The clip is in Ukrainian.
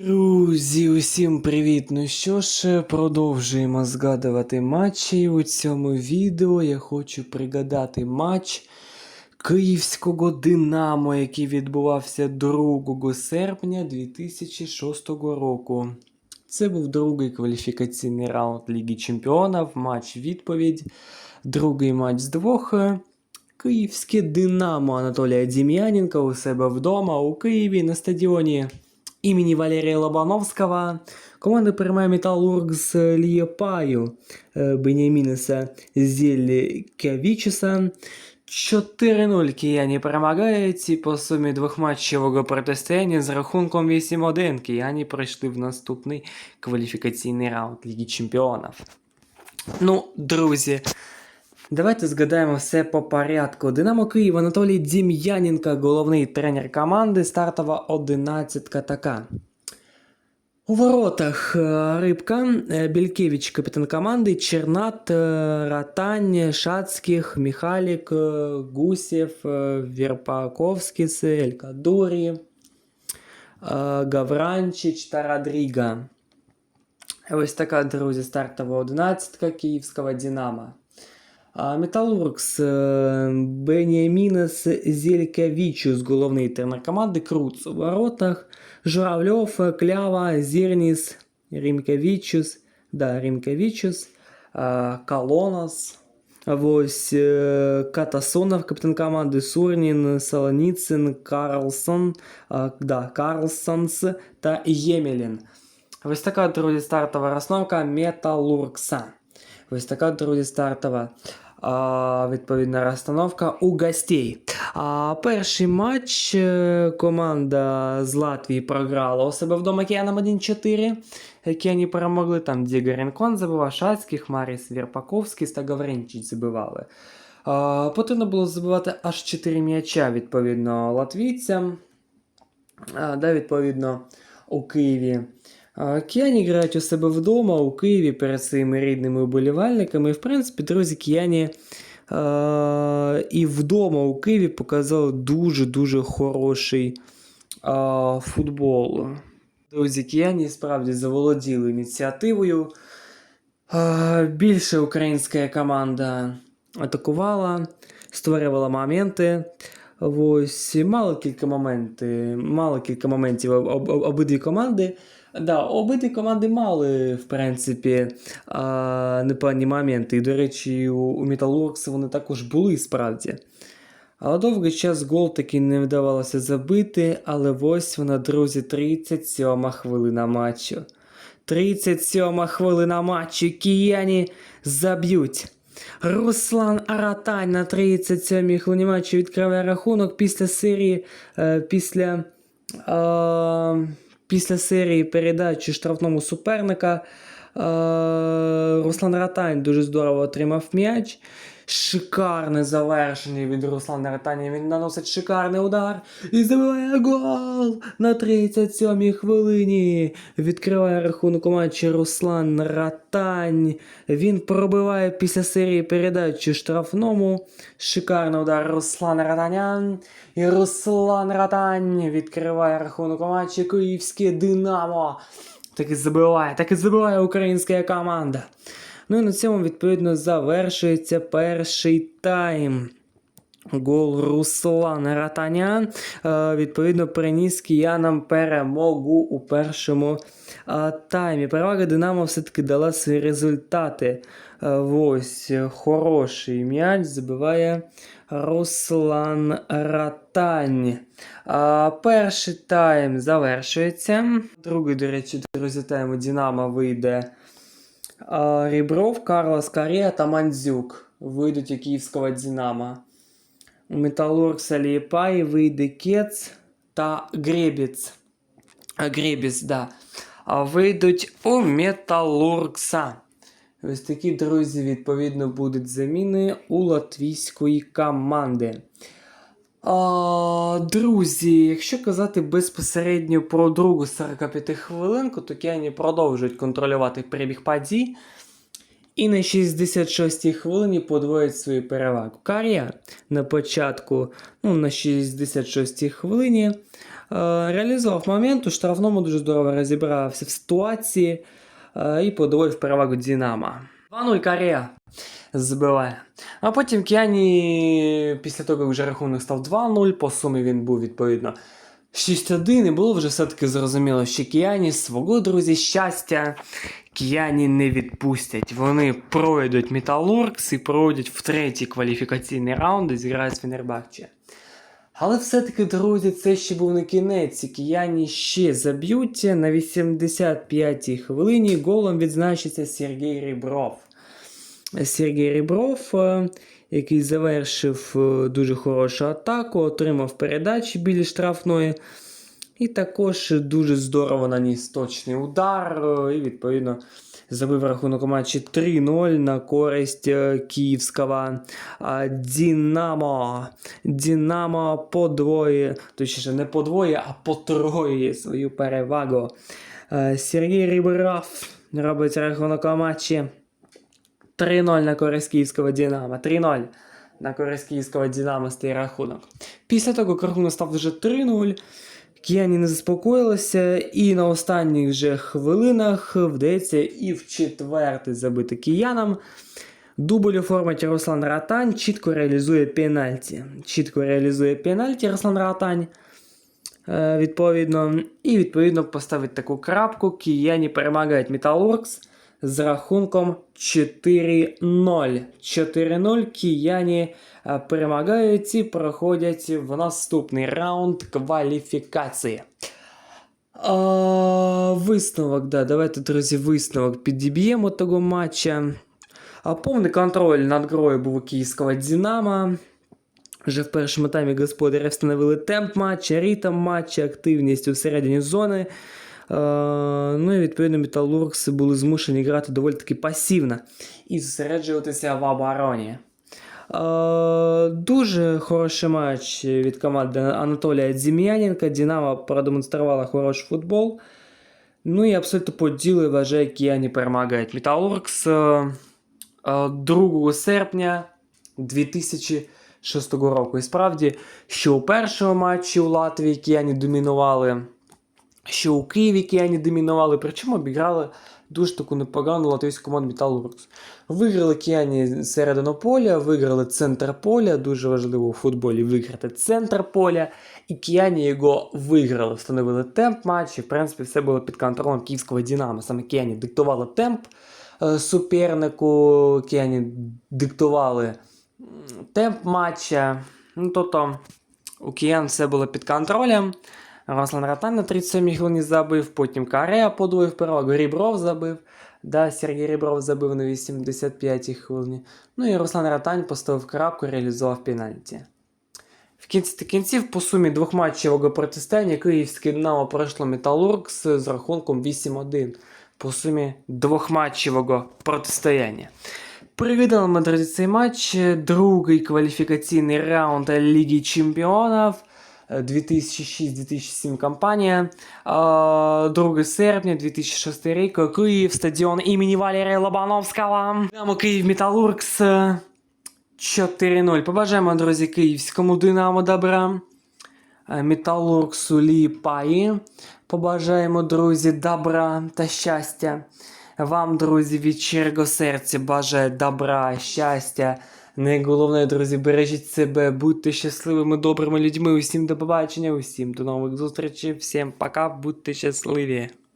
Друзі, усім привіт! Ну що ж, продовжуємо згадувати матчі. У цьому відео я хочу пригадати матч Київського Динамо, який відбувався 2 серпня 2006 року. Це був другий кваліфікаційний раунд Ліги Чемпіонів, матч відповідь. Другий матч з двох. Київське Динамо Анатолія Дім'яненка у себе вдома у Києві на стадіоні імені Валерія Лобановського. Команда приймає Металург з Лієпаю е, Беніамінеса 4-0 кияні перемагають і по сумі двохматчевого протистояння з рахунком 8-1 кияні пройшли в наступний кваліфікаційний раунд Ліги Чемпіонів. Ну, друзі, Давайте згадаємо все по порядку. Динамо Київ Анатолій Дім'яненко, головний тренер команди, стартова одинадцятка така. У воротах е, Рибка, е, Бількевич, капітан команди, Чернат, е, Ратань, Шацьких, Михалік, е, Гусєв, е, Вірпаковськіс, Елькадурі, е, Гавранчич та Родріга. Ось така, друзі, стартова одинадцятка київського Динамо. А Металургс е, Беніамінес Зількевічус, головний тренер команди, Круц у воротах, Журавльов, Клява, Зірніс, Рімкевічус, да, Рімкевічус, е, Колонас, ось е, Катасонов, капітан команди, Сурнін, Солоніцин, Карлсон, е, да, Карлсонс та Ємелін. Ось така, друзі, стартова розновка Металургса. Ось така, друзі, стартова а, Відповідна розстановка у гостей. А, перший матч е, команда з Латвії програла у себе вдома Кіаном 1-4. Кіані перемогли там Діго Ренкон забивав, Шацьких, Маріс Вірпаковський та Гавренчич забивали. Потрібно було забивати аж 4 м'яча, відповідно, латвійцям. Да, відповідно, у Києві. А, Кияні грають у себе вдома у Києві перед своїми рідними вболівальниками. В принципі, друзі, кияні а, і вдома у Києві показали дуже-дуже хороший а, футбол. Друзі, кияні справді заволоділи ініціативою. А, більше українська команда атакувала, створювала моменти. Ось, мало кілька моментів, мало кілька моментів об, об- обидві команди. Да, обидві команди мали, в принципі, а, непогані моменти. І, до речі, у, у Металуркс вони також були справді. Але довгий час гол таки не вдавалося забити, але ось вона, друзі, 37 хвилина матчу. 37 хвилина матчу. Кияні заб'ють. Руслан Аратань на 37-й хвилині матчу відкриває рахунок після серії. Е, після, е, після серії передачі штрафному суперника. Е, Руслан Ратань дуже здорово отримав м'яч. Шикарне завершення від Руслана Ратаня. Він наносить шикарний удар і забиває гол на 37-й хвилині. Відкриває рахунок у матчі Руслан Ратань. Він пробиває після серії передач у штрафному. Шикарний удар Руслана Ратаня. І Руслан Ратань відкриває рахунок у матчі Київське Динамо. Так і забиває, так і забиває українська команда. Ну і на цьому, відповідно, завершується перший тайм. Гол Руслана Ратаня, е, відповідно, приніс киянам перемогу у першому е, таймі. Перевага Динамо все-таки дала свої результати. Е, Ось хороший м'яч забиває Руслан Ратань. Перший тайм завершується. Другий, до речі, друзі, тайм у Динамо вийде Рібров, Карлос Карія та Мандзюк. Вийдуть у київського Динамо. Металург Салієпаї вийде Кец та Гребіц. Гребіц, да. Вийдуть у Металургса. Ось такі, друзі, відповідно, будуть заміни у латвійської команди. А, друзі, якщо казати безпосередньо про другу 45 хвилинку, то Кіані продовжують контролювати перебіг подій. І на 66-й хвилині подвоїть свою перевагу. Кар'я на початку, ну на 66-й хвилині, е, реалізував момент у штрафному, дуже здорово розібрався в ситуації е, і подвоїв перевагу Динамо. 2-0 Кар'я забиває. А потім Кіані, після того, як вже рахунок став 2-0, по сумі він був відповідно 6-1, і було вже все-таки зрозуміло, що Кіані свого, друзі, щастя Кіані не відпустять. Вони пройдуть Металуркс і пройдуть в третій кваліфікаційний раунд і зіграють з Фенербахче. Але все-таки, друзі, це ще був не кінець. Кіяні ще заб'ють на 85-й хвилині. Голом відзначиться Сергій Рібров. Сергій Рібров, е, який завершив е, дуже хорошу атаку, отримав передачі біля штрафної. І також дуже здорово наніс точний удар. е, І відповідно забив рахунок у матчі 3-0 на користь е, київського а, Динамо. Динамо подвоє, точніше не подвоє, а потроє свою перевагу. Е, Сергій Рібров робить рахунок у матчі 3-0 на користь київського Динамо. 3-0 на користь київського Динамо стає рахунок. Після того, як рахунок став вже 3-0, Кияні не заспокоїлися, і на останніх вже хвилинах вдається і в четвертий забити киянам. Дубль у форматі Руслан Ратань чітко реалізує пенальті. Чітко реалізує пенальті Руслан Ратань. Е, відповідно, і відповідно поставить таку крапку. Кияні перемагають Металуркс з рахунком 4-0. 4-0 кияні е, перемагають і проходять в наступний раунд кваліфікації. А, висновок, да, давайте, друзі, висновок підіб'ємо того матча. А, повний контроль над грою був у київського Динамо. Вже в першому таймі господарі встановили темп матча, ритм матча, активність у середині зони. Е, ну і відповідно Металуркси були змушені грати доволі таки пасивно і зосереджуватися в обороні. Е, дуже хороший матч від команди Анатолія Дзім'яненка. Динамо продемонструвала хороший футбол. Ну і абсолютно по ділу вважає, Кіані перемагають Металуркс е, е, 2 серпня 2006 року. І справді, що у першому матчі у Латвії Кіані домінували що у Києві кияні домінували, причому обіграли дуже таку непогану латвійську команду Металуркс. Виграли кияні середину поля, виграли центр поля, дуже важливо у футболі виграти центр поля, і кияні його виграли, встановили темп матчу. В принципі, все було під контролем київського Динамо. Саме кияні диктували темп е, супернику, кияні диктували темп матча. Ну, тобто у киян все було під контролем. Руслан Ратан на 37-й хвилині забив, потім Карея подвоїв перевагу, Рібров забив. Да, Сергій Рібров забив на 85-й хвилині. Ну і Руслан Ратань поставив крапку, реалізував пенальті. В кінці кінців по сумі двохматчевого протистояння київське Динамо пройшло Металуркс з рахунком 8-1. По сумі двохматчевого протистояння. Привідали друзі, цей матч. Другий кваліфікаційний раунд Ліги Чемпіонів. 2006-2007 кампанія. 2 серпня 2006 рік. Київ, стадіон імені Валерія Лобановського. Динамо Київ Металуркс 4-0. Побажаємо, друзі, київському Динамо добра. Е, Металурксу Ліпаї. Побажаємо, друзі, добра та щастя. Вам, друзі, від щирого серця бажаю добра, щастя. Найголовніше, друзі, бережіть себе, будьте щасливими, добрими людьми. Усім до побачення, усім до нових зустрічей, всім пока, будьте щасливі.